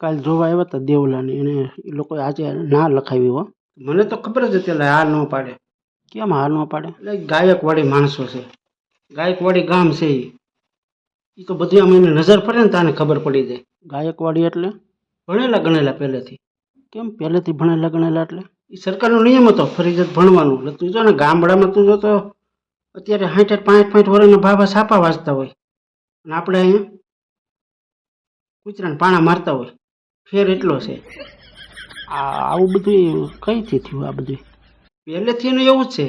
કાલ જોવા આવ્યા હતા દેવલાને એને એ લોકોએ આજે ના લખાવી હો. મને તો ખબર જ હતી એટલે હા ન પાડે. કેમ હા ન પાડે? એટલે ગાયકવાડી માણસો છે. ગાયકવાડી ગામ છે એ એ તો બધી આમ એને નજર પડે ને તાને ખબર પડી જાય. ગાયકવાડી એટલે? ભણેલા ગણેલા પહેલેથી. કેમ પહેલેથી ભણેલા ગણેલા એટલે? એ સરકારનો નિયમ હતો ફરજિયાત ભણવાનું. એટલે તું જો ને ગામડામાં તું જો તો અત્યારે સાઠ પાંચ પાંઠ વર્ષના ભાભા છાપા વાંચતા હોય. અને આપણે અહીંયા કૂતરાને પાણા મારતા હોય ફેર એટલો છે. આ આવું બધું કઈથી થયું આ બધું? પહેલેથી એનું એવું જ છે.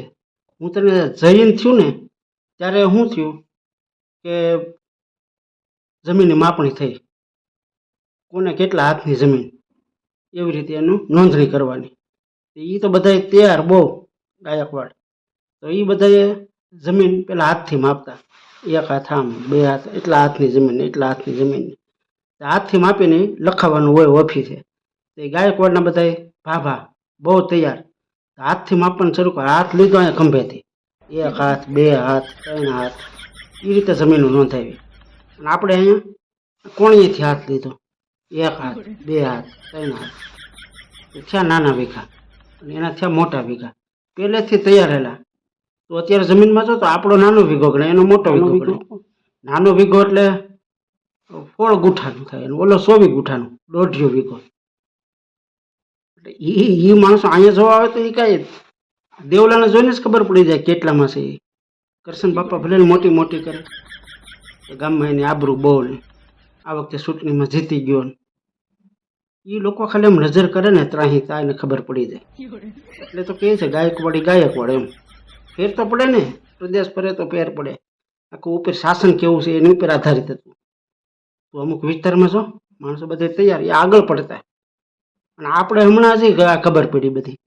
હું તને જૈન થયું ને ત્યારે શું થયું કે જમીનની માપણી થઈ. કોને કેટલા હાથની જમીન? એવી રીતે એનું નોંધણી કરવાની. એ તો બધાય તૈયાર બહુ ગાયકવાડ. તો એ બધાએ જમીન પેલા હાથથી માપતા. એક હાથ આમ બે હાથ એટલા હાથની જમીન એટલા હાથની જમીન હાથથી માપીને લખાવાનું હોય ઓફિસે તે ગાયકવાડના બધાય ભાભા, બહુ તૈયાર. હાથથી માપવાનું શરૂ કરે. હાથ લીધો અહીંયા ખંભેથી. એક હાથ, બે હાથ, ત્રણ હાથ. એ રીતે જમીનો નોંધાવી. અને આપણે અહીંયા કોણીએથી હાથ લીધો. એક હાથ, બે હાથ, ત્રણ હાથ. થયા નાના વીઘા. અને એના થયા મોટા વીઘા. પહેલેથી તૈયાર રહેલા. તો અત્યારે જમીનમાં જો તો આપણો નાનો વીઘો ગણે એનો મોટો વીઘો ગણે નાનો વીઘો એટલે ફોળ ગુઠાનું થાય એનું ઓલો સોવી ગુઠાનું, દોઢિયો વીઘો. એટલે એ એ માણસો અહીંયા જોવા આવે તો એ કાંઈ દેવલાને જોઈને જ ખબર પડી જાય કેટલામાં છે એ કરશન બાપા ભલે મોટી મોટી કરે. ગામમાં એની આબરૂ બહુ આ વખતે ચૂંટણીમાં જીતી ગયો ને. એ લોકો ખાલી એમ નજર કરે ને ત્રાહી તાને ખબર પડી જાય. એટલે તો કહે છે ગાયકવાડી, ગાયકવાડ એમ. ફેર તો પડે ને. પ્રદેશ ફરે તો ફેર પડે. આખું ઉપર શાસન કેવું છે એની ઉપર આધારિત હતું. તો અમુક વિસ્તારમાં શું માણસો બધા તૈયાર, એ આગળ પડતા. અને આપણે હમણાં જ ખબર પડી બધી.